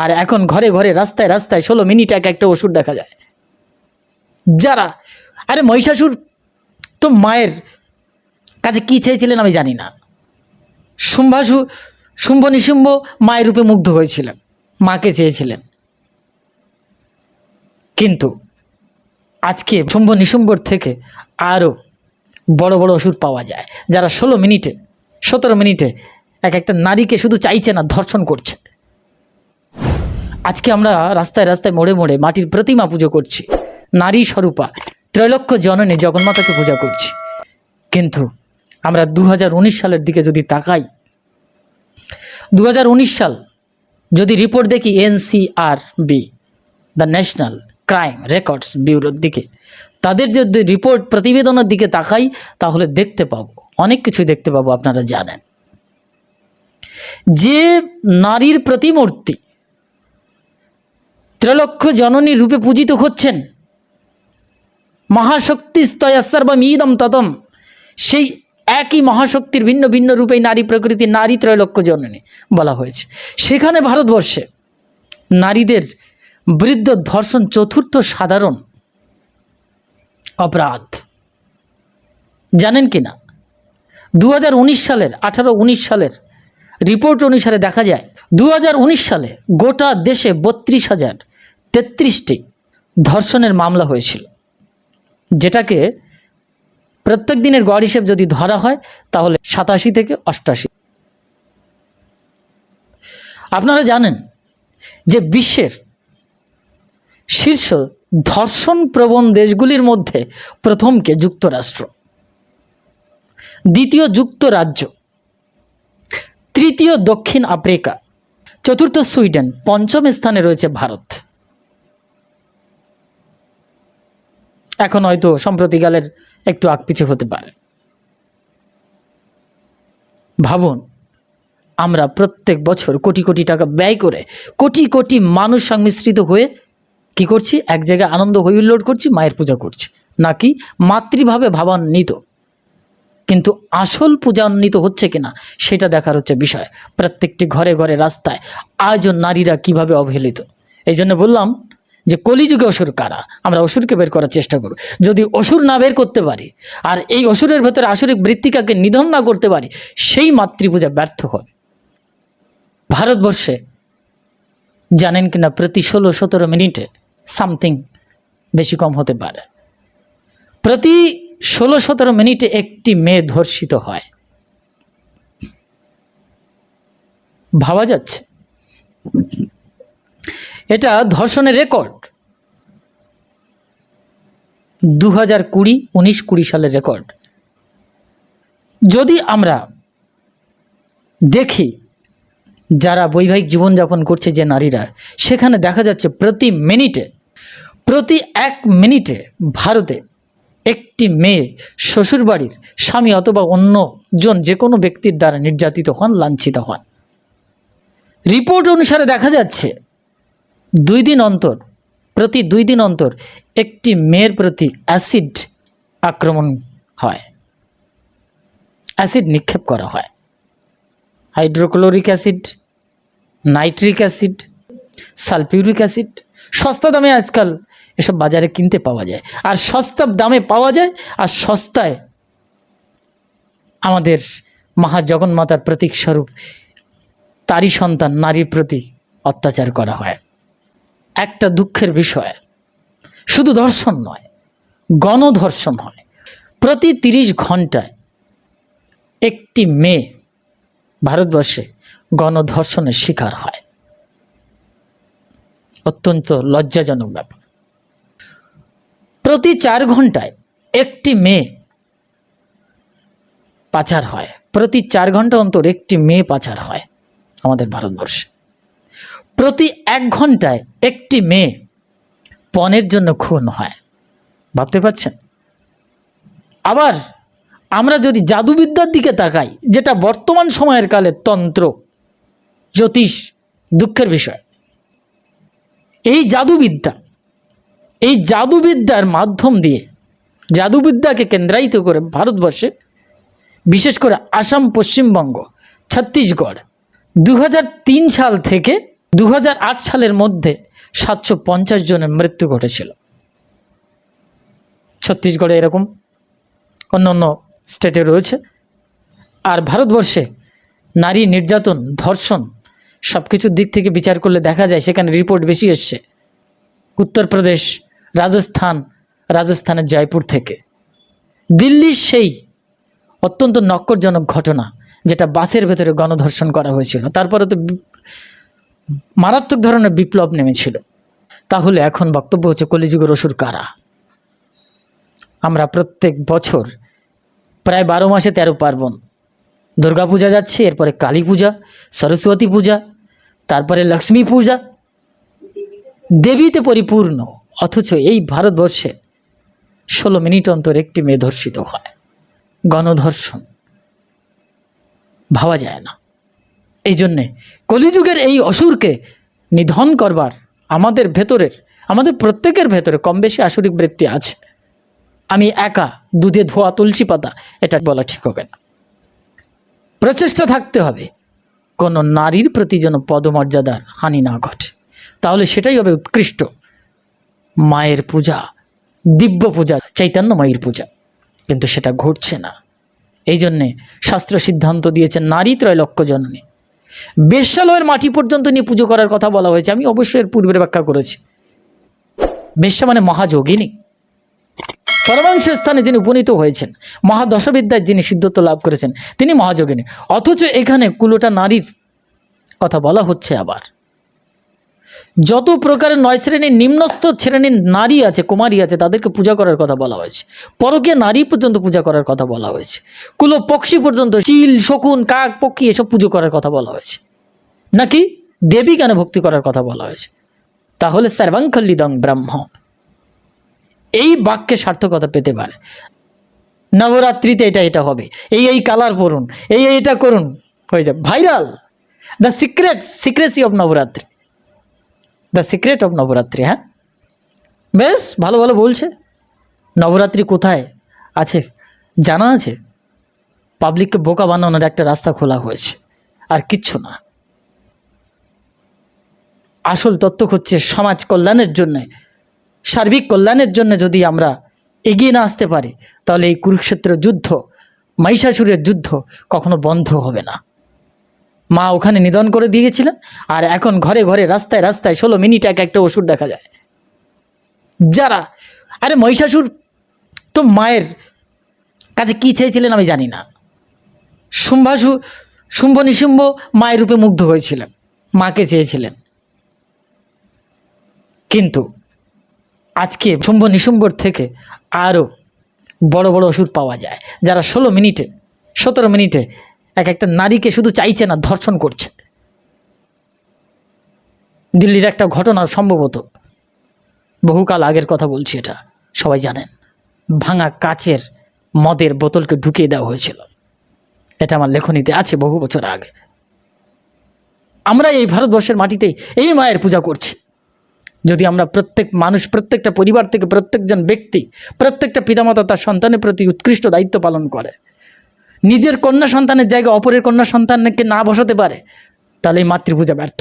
আর এখন ঘরে ঘরে রাস্তায় রাস্তায় ষোলো মিনিট এক একটা ওষুধ দেখা যায়। যারা, আরে মহিষাসুর তো মায়ের কাছে কী চেয়েছিলেন আমি জানি না। শুম্ভাসু শুম্ভ নিশুম্ভ মায়ের রূপে মুগ্ধ হয়েছিলেন, মাকে চেয়েছিলেন। কিন্তু আজকে শুম্ভ নিশুম্ভর থেকে আরও বড় বড় ওষুধ পাওয়া যায়, যারা ষোলো মিনিটে, সতেরো মিনিটে এক একটা নারীকে শুধু চাইছে না, ধর্ষণ করছে। আজকে আমরা রাস্তায় রাস্তায় মোড়ে মোড়ে মাটির প্রতিমা পুজো করছি। নারী স্বরূপা ত্রৈলক্ষ জননী জগন্মাতাকে পূজা করছি। কিন্তু আমরা দু হাজার উনিশ সালের দিকে যদি তাকাই দু হাজার উনিশ সাল যদি রিপোর্ট দেখি NCR B the National Crime Records ব্যুরোর দিকে, তাদের যদি রিপোর্ট প্রতিবেদনের দিকে তাকাই, তাহলে দেখতে পাবো, অনেক কিছু দেখতে পাবো আপনারা জানেন। যে নারীর প্রতিমূর্তি ত্রৈলক্ষ জননী রূপে পূজিত হচ্ছেন। মহাশক্তি স্তয়া সর্বম ইদম ততম সেই একই মহাশক্তির ভিন্ন ভিন্ন রূপে নারী প্রকৃতি, নারী ত্রৈলক্ষ জননী বলা হয়েছে। সেখানে ভারতবর্ষে নারীদের বৃদ্ধ ধর্ষণ চতুর্থ সাধারণ অপরাধ। জানেন কি না? দু হাজার উনিশ সালের, আঠারো উনিশ সালের রিপোর্ট অনুসারে দেখা যায় দু হাজার উনিশ সালে গোটা দেশে বত্রিশ হাজার তেত্রিশটি ধর্ষণের মামলা হয়েছিল। যেটাকে প্রত্যেক দিনের গড় হিসেব যদি ধরা হয়, তাহলে সাতাশি থেকে অষ্টাশি। আপনারা জানেন যে বিশ্বের শীর্ষ ধর্ষণ প্রবণ দেশগুলির মধ্যে প্রথমকে যুক্তরাষ্ট্র, দ্বিতীয় যুক্তরাজ্য, তৃতীয় দক্ষিণ আফ্রিকা, চতুর্থ সুইডেন, পঞ্চম স্থানে রয়েছে ভারত। এখন হয়তো সম্প্রতিকালের একটু আকপিছে হতে পারে। ভাবুন, আমরা প্রত্যেক বছর কোটি কোটি টাকা ব্যয় করে কোটি কোটি মানুষ সংমিশ্রিত হয়ে কি করছি? এক জায়গায় আনন্দ হৈহুল্লোড় করছি, মায়ের পূজা করছি। নাকি মাতৃভাবে ভাবান্বিত? কিন্তু আসল পূজান্বিত হচ্ছে কিনা সেটা দেখার হচ্ছে বিষয়। প্রত্যেকটি ঘরে ঘরে রাস্তায় আজও নারীরা কীভাবে অবহেলিত? এই জন্য বললাম যে কলিযুগে অসুর কারা? আমরা অসুরকে বের করার চেষ্টা করব। যদি অসুর না বের করতে পারি, আর এই অসুরের ভেতরে আসরিক বৃত্তিকাকে নিধন না করতে পারি, সেই মাতৃপূজা ব্যর্থ হবে। ভারতবর্ষে, জানেন কিনা প্রতি ষোলো সতেরো মিনিটে সামথিং বেশি কম হতে পারে। প্রতি ষোলো সতেরো মিনিটে একটি মেয়ে ধর্ষিত হয়। ভাবা যাচ্ছে? এটা ধর্ষণের রেকর্ড। দু হাজার কুড়ি, উনিশ কুড়ি সালের রেকর্ড। যদি আমরা দেখি, যারা বৈবাহিক জীবনযাপন করছে যে নারীরা, সেখানে দেখা যাচ্ছে প্রতি মিনিটে, প্রতি এক মিনিটে ভারতে একটি মেয়ে শ্বশুরবাড়ির স্বামী অথবা অন্যজন যে কোনো ব্যক্তির দ্বারা নির্যাতিত হন, লাঞ্ছিত হন। রিপোর্ট অনুসারে দেখা যাচ্ছে, দুই দিন অন্তর প্রতি দুই দিন অন্তর একটি মেয়ের প্রতি অ্যাসিড আক্রমণ হয়। অ্যাসিড নিক্ষেপ করা হয়। Hydrochloric acid, nitric acid, sulphuric acid, সস্তা দামে আজকাল এসব বাজারে কিনতে পাওয়া যায়। আর সস্তা দামে পাওয়া যায় আর সস্তায় আমাদের মহা জগন্মাতার প্রতীক স্বরূপ তারই সন্তান, নারীর প্রতি অত্যাচার করা হয়। একটা দুঃখের বিষয়। শুধু ধর্ষণ নয়, গণধর্ষণ হয়। প্রতি তিরিশ ঘন্টায় একটি মেয়ে ভারতবর্ষে গণধর্ষণের শিকার হয়। অত্যন্ত লজ্জাজনক ব্যাপার। প্রতি চার ঘন্টায় একটি মেয়ে পাচার হয়। প্রতি চার ঘণ্টা অন্তর একটি মেয়ে পাচার হয় আমাদের ভারতবর্ষে। প্রতি এক ঘন্টায় একটি মেয়ে পণের জন্য খুন হয়। ভাবতে পারছেন? আবার আমরা যদি জাদুবিদ্যার দিকে তাকাই, যেটা বর্তমান সময়ের কালে তন্ত্র, জ্যোতিষ, দুঃখের বিষয়, এই জাদুবিদ্যা, এই জাদুবিদ্যার মাধ্যম দিয়ে জাদুবিদ্যাকে কেন্দ্রায়িত করে ভারতবর্ষে, বিশেষ করে আসাম, পশ্চিমবঙ্গ, ছত্তিশগড় দু হাজার তিন সাল থেকে দু হাজার আট সালের মধ্যে সাতশো পঞ্চাশ জনের মৃত্যু ঘটেছিল। ছত্তিশগড়ে এরকম অন্য অন্য স্টেটে রয়েছে। আর ভারতবর্ষে নারী নির্যাতন, ধর্ষণ সব কিছুর দিক থেকে বিচার করলে দেখা যায় সেখানে রিপোর্ট বেশি এসছে। উত্তরপ্রদেশ, রাজস্থান, রাজস্থানের জয়পুর থেকে। দিল্লির সেই অত্যন্ত নক্করজনক ঘটনা, যেটা বাসের ভেতরে গণধর্ষণ করা হয়েছিল, তারপরে তো মারাত্মক ধরনের বিপ্লব নেমেছিল। তাহলে এখন বক্তব্য হচ্ছে কলিযুগের অসুর কারা? আমরা প্রত্যেক বছর প্রায় বারো মাসে তেরো পার্বণ দুর্গাপূজা যাচ্ছে, এরপরে কালী পূজা, সরস্বতী পূজা, তারপরে লক্ষ্মী পূজা। দেবীতে পরিপূর্ণ, অথচ এই ভারতবর্ষে ষোলো মিনিট অন্তর একটি মেয়ে ধর্ষিত হয়। গণধর্ষণ। ভাবা যায় না। এই জন্যে কলিযুগের এই অসুরকে নিধন করবার আমাদের ভেতরের, আমাদের প্রত্যেকের ভেতরে কম বেশি আসরিক বৃত্তি আছে। আমি একা দুধে ধোয়া তুলসী পাতা, এটা বলা ঠিক হবে না। প্রচেষ্টা থাকতে হবে। কোনো নারীর প্রতি যেন পদমর্যাদার হানি না ঘটে। তাহলে সেটাই হবে উৎকৃষ্ট। মায়ের পূজা, দিব্য পূজা, চৈতন্য মায়ের পূজা। কিন্তু সেটা ঘটছে না। এই জন্যে শাস্ত্র সিদ্ধান্ত দিয়েছে নারী ত্রৈলক্ষ জননী। বেশ্যালয়ের মাটি পর্যন্ত নিয়ে পুজো করার কথা বলা হয়েছে। আমি অবশ্যই এর পূর্বের ব্যাখ্যা করেছি। বেশ্যা মানে মহাযোগিনী। পরমাংশ স্থানে যিনি উপনীত হয়েছেন, মহাদশবিদ্যায় যিনি সিদ্ধত্ব লাভ করেছেন, তিনি মহাযোগিনী। অথচ এখানে কুলোটা নারীর কথা বলা হচ্ছে আবার। যত প্রকারের নয় শ্রেণির নিম্নস্থ শ্রেণির নারী আছে, কুমারী আছে, তাদেরকে পূজা করার কথা বলা হয়েছে। পরকীয় নারী পর্যন্ত পূজা করার কথা বলা হয়েছে। কুলো পক্ষী পর্যন্ত, চিল, শকুন, কাক, পক্ষী, এসব পুজো করার কথা বলা হয়েছে। নাকি? দেবী কেন ভক্তি করার কথা বলা হয়েছে? তাহলে সর্বাঙ্কল্লিদং ব্রহ্ম। এই বাক্যে সার্থকতা পেতে পারে। নবরাত্রিতে এটা এটা হবে। এই এই কালার পরুন, এই এই এটা করুন। হয়ে যাবে। Viral! The secret, secrecy of Navratri. The secret of Navratri হ্যাঁ বেশ, ভালো ভালো বলছে। নবরাত্রি কোথায়? আছে, জানা আছে। পাবলিককে বোকা বানানোর একটা রাস্তা খোলা হয়েছে। আর কিচ্ছু না। আসল তত্ত্ব হচ্ছে সমাজ কল্যাণের জন্যে। সার্বিক কল্যাণের জন্য যদি আমরা এগিয়ে না আসতে পারি, তাহলে এই কুরুক্ষেত্র যুদ্ধ মহিষাসুরের যুদ্ধ কখনো বন্ধ হবে না। মা ওখানে নিধন করে দিয়েছিলেন, আর এখন ঘরে ঘরে রাস্তায় রাস্তায় ষোলো মিনিট এক একটা ওষুধ দেখা যায়। যারা, আরে মহিষাসুর তো মায়ের কাছে কী চেয়েছিলেন আমি জানি না। শুম্ভাসু শুম্ভ নিশুম্ভ মায়ের রূপে মুগ্ধ হয়েছিলেন, মাকে চেয়েছিলেন। কিন্তু আজকে শুম্ভ নিশুম্ভর থেকে আরও বড় বড় ওষুধ পাওয়া যায়, যারা ষোলো মিনিটে, সতেরো মিনিটে এক একটা নারীকে শুধু চাইছে না, ধর্ষণ করছে। দিল্লির একটা ঘটনা সম্ভবত বহুকাল আগের কথা বলছি এটা, সবাই জানেন। ভাঙা কাচের মদের বোতলকে ঢুকিয়ে দেওয়া হয়েছিল। এটা আমার লেখনীতে আছে বহু বছর আগে। আমরা এই ভারতবর্ষের মাটিতে এই মায়ের পূজা করছি। যদি আমরা প্রত্যেক মানুষ, প্রত্যেকটা পরিবার থেকে প্রত্যেকজন ব্যক্তি, প্রত্যেকটা পিতামাতা তার সন্তানের প্রতি উৎকৃষ্ট দায়িত্ব পালন করে নিজের কন্যা সন্তানের জায়গায় অপরের কন্যা সন্তানকে না বসাতে পারে, তাহলে এই মাতৃপূজা ব্যর্থ।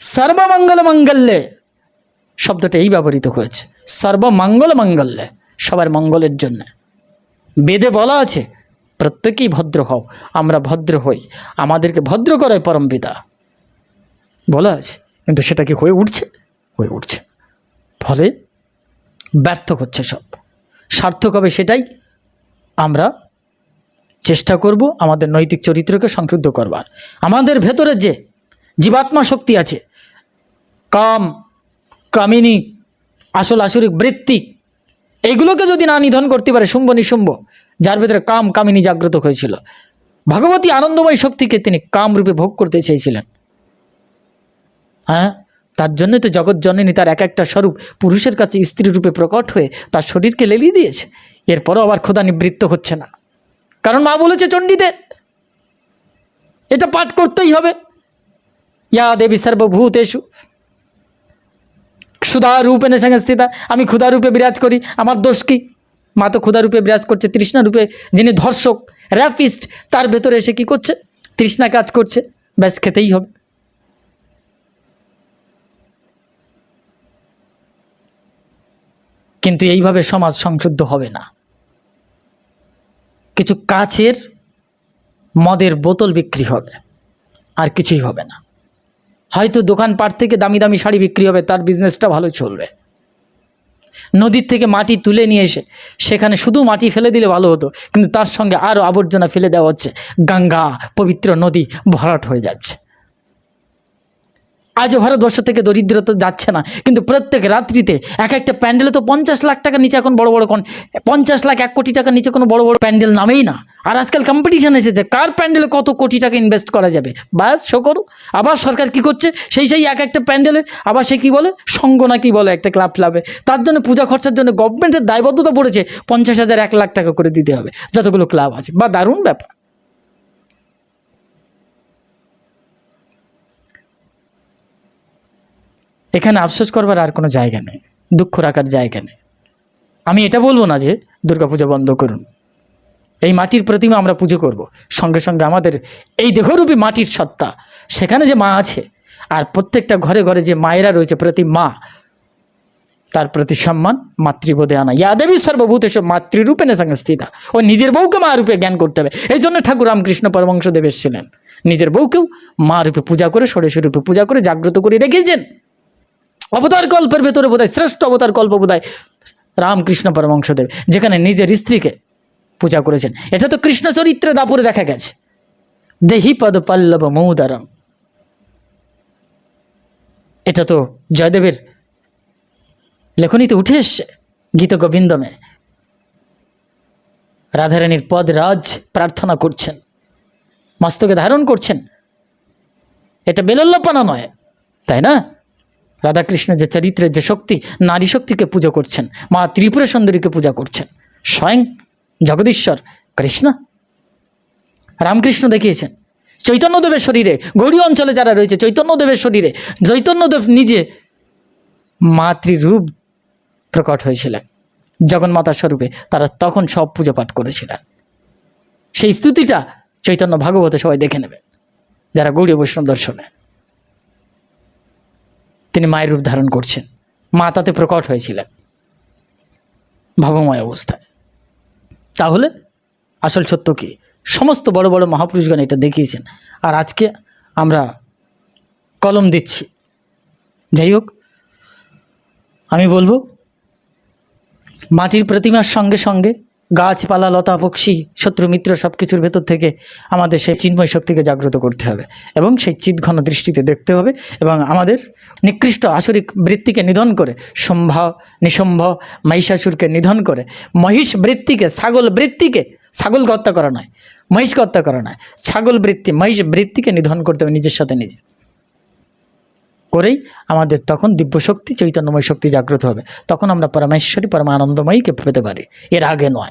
সর্বমঙ্গল মঙ্গল্যে শব্দটা এই ব্যবহৃত হয়েছে। সর্বমঙ্গল মঙ্গল্যে সবার মঙ্গলের জন্য। বেদে বলা আছে, প্রত্যেকেই ভদ্র হও, আমরা ভদ্র হই, আমাদেরকে ভদ্র করায় পরম পিতা। বলা আছে, কিন্তু সেটা কি হয়ে উঠছে? হয়ে উঠছে। ফলে ব্যর্থ হচ্ছে সব। সার্থক হবে সেটাই আমরা চেষ্টা করব আমাদের নৈতিক চরিত্রকে সংশুদ্ধ করবার। আমাদের ভেতরে যে জীবাত্মা শক্তি আছে, কাম, কামিনী, আসল আসরিক বৃত্তি এইগুলোকে যদি না নিধন করতে পারে শুম্ভ নিশুম্ভ, যার ভেতরে কাম, কামিনী জাগ্রত হয়েছিল। ভগবতী আনন্দময় শক্তিকে তিনি কাম রূপে ভোগ করতে চেয়েছিলেন। হ্যাঁ? তার জন্যই তো জগৎ জননী তার এক একটা স্বরূপ পুরুষের কাছে স্ত্রী রূপে প্রকট হয়ে তার শরীরকে লেলিয়ে দিয়েছে। এরপরও আবার ক্ষুধা নিবৃত্ত হচ্ছে না। কারণ মা বলেছে চণ্ডীতে এটা পাঠ করতেই হবে। ইয়া দেবী সর্বভূতেষু ক্ষুধা সঙ্গে স্থিতা আমি ক্ষুধা রূপে বিরাজ করি। আমার দোষ কি? মা তো ক্ষুধা রূপে বিরাজ করছে তৃষ্ণা রূপে যিনি ধর্ষক, র্যাপিস্ট, তার ভেতরে এসে কি করছে? তৃষ্ণা কাজ করছে, ব্যাস, খেতেই হবে। কিন্তু এইভাবে সমাজ সংশুদ্ধ হবে না। কিছু কাচের মদের বোতল বিক্রি হবে, আর কিছুই হবে না। হয়তো দোকানপাট থেকে দামি দামি শাড়ি বিক্রি হবে, তার বিজনেসটা ভালো চলবে। নদীর থেকে মাটি তুলে নিয়ে এসে সেখানে শুধু মাটি ফেলে দিলে ভালো হতো, কিন্তু তার সঙ্গে আরও আবর্জনা ফেলে দেওয়া হচ্ছে। গঙ্গা, পবিত্র নদী ভরাট হয়ে যাচ্ছে। আজও ভারতবর্ষ থেকে দরিদ্র তো যাচ্ছে না। কিন্তু প্রত্যেক রাত্রিতে এক একটা প্যান্ডেলে তো পঞ্চাশ লাখ টাকার নিচে এখন বড় বড় কোন পঞ্চাশ লাখ, এক কোটি টাকার নিচে কোনো বড় বড় প্যান্ডেল নামেই না। আর আজকাল কম্পিটিশন এসেছে, কার প্যান্ডেলে কত কোটি টাকা ইনভেস্ট করা যাবে? বাস, শো করো। আবার সরকার কি করছে? সেই সেই এক একটা প্যান্ডেলে, আবার সে কী বলে? সঙ্গ না কি বলে একটা ক্লাব ক্লাবে। তার জন্য পূজা খরচার জন্য গভর্নমেন্টের দায়বদ্ধতা পড়েছে, পঞ্চাশ হাজার, এক লাখ টাকা করে দিতে হবে, যতগুলো ক্লাব আছে। বা দারুণ ব্যাপার। এখানে আফসোস করবার আর কোনো জায়গা নেই, দুঃখ রাখার জায়গা নেই। আমি এটা বলব না যে দুর্গাপূজা বন্ধ করুন। এই মাটির প্রতিমা আমরা পুজো করব। সঙ্গে সঙ্গে আমাদের এই দেহরূপী মাটির সত্তা, সেখানে যে মা আছে আর প্রত্যেকটা ঘরে ঘরে যে মায়েরা রয়েছে প্রতি মা, তার প্রতি সম্মান মাতৃবোধে আনা। ইয়া দেবী সর্বভূতেশ মাতৃরূপে না সংস্থিতা। ও নিজের বউকে মা রূপে জ্ঞান করতে হবে। এই জন্য ঠাকুর রামকৃষ্ণ পরমংশদেব এসেছিলেন। নিজের বউকেও মা রূপে পূজা করে, ষোড়শ রূপে পূজা করে জাগ্রত করে রেখেছেন। অবতার কল্পের ভেতরে বোধহয় শ্রেষ্ঠ অবতার কল্প বোধহয় রামকৃষ্ণ পরমংশদেব যেখানে নিজের স্ত্রীকে পূজা করেছেন। এটা তো কৃষ্ণ চরিত্রে দাপুরে দেখা গেছে। দেহি পদ পল্লব মৌদারম। এটা তো জয়দেবের লেখনীতে উঠে এসছে, গীত গোবিন্দমে। রাধারানীর পদ রাজ প্রার্থনা করছেন, মস্তকে ধারণ করছেন। এটা বেলল্লাপনা নয়, তাই না? রাধাকৃষ্ণের যে চরিত্রের যে শক্তি, নারী শক্তিকে পুজো করছেন, মা ত্রিপুরা সুন্দরীকে পূজা করছেন। স্বয়ং জগদীশ্বর, কৃষ্ণ। রামকৃষ্ণ দেখিয়েছেন, চৈতন্যদেবের শরীরে, গৌরী অঞ্চলে যারা রয়েছে, চৈতন্যদেবের শরীরে, চৈতন্যদেব নিজে মাতৃরূপ প্রকট হয়েছিলেন। জগন্মাতা স্বরূপে তারা তখন সব পুজো পাঠ করেছিলেন। সেই স্তুতিটা চৈতন্য ভাগবতে সবাই দেখে নেবে, যারা গৌরী বৈষ্ণব দর্শনে। তিনি মায়ের রূপ ধারণ করছেন। মা তাতে প্রকট হয়েছিলেন। ভাবময় অবস্থায়। তাহলে আসল সত্য কি? সমস্ত বড় বড় মহাপুরুষগণ এটা দেখিয়েছেন। আর আজকে আমরা কলম দিচ্ছি। যাই হোক, আমি বলব, মাটির প্রতিমার সঙ্গে সঙ্গে গাছপালা, লতা, পক্ষী, শত্রু, মিত্র সব কিছুর ভেতর থেকে আমাদের সেই চিন্ময় শক্তিকে জাগ্রত করতে হবে এবং সেই চিৎঘন দৃষ্টিতে দেখতে হবে এবং আমাদের নিকৃষ্ট আসরিক বৃত্তিকে নিধন করে সম্ভ নিসম্ভ মহিষাসুরকে নিধন করে, মহিষ বৃত্তিকে, ছাগল বৃত্তিকে, ছাগলকে হত্যা করা নয়, মহিষকে হত্যা করা নয়, ছাগল বৃত্তি, মহিষ বৃত্তিকে নিধন করতে হবে নিজের সাথে নিজে। করেই আমাদের তখন দিব্য শক্তি, চৈতন্যময় শক্তি জাগ্রত হবে। তখন আমরা পরমেশ্বরী, পরমানন্দময়ীকে পেতে পারি। এর আগে নয়।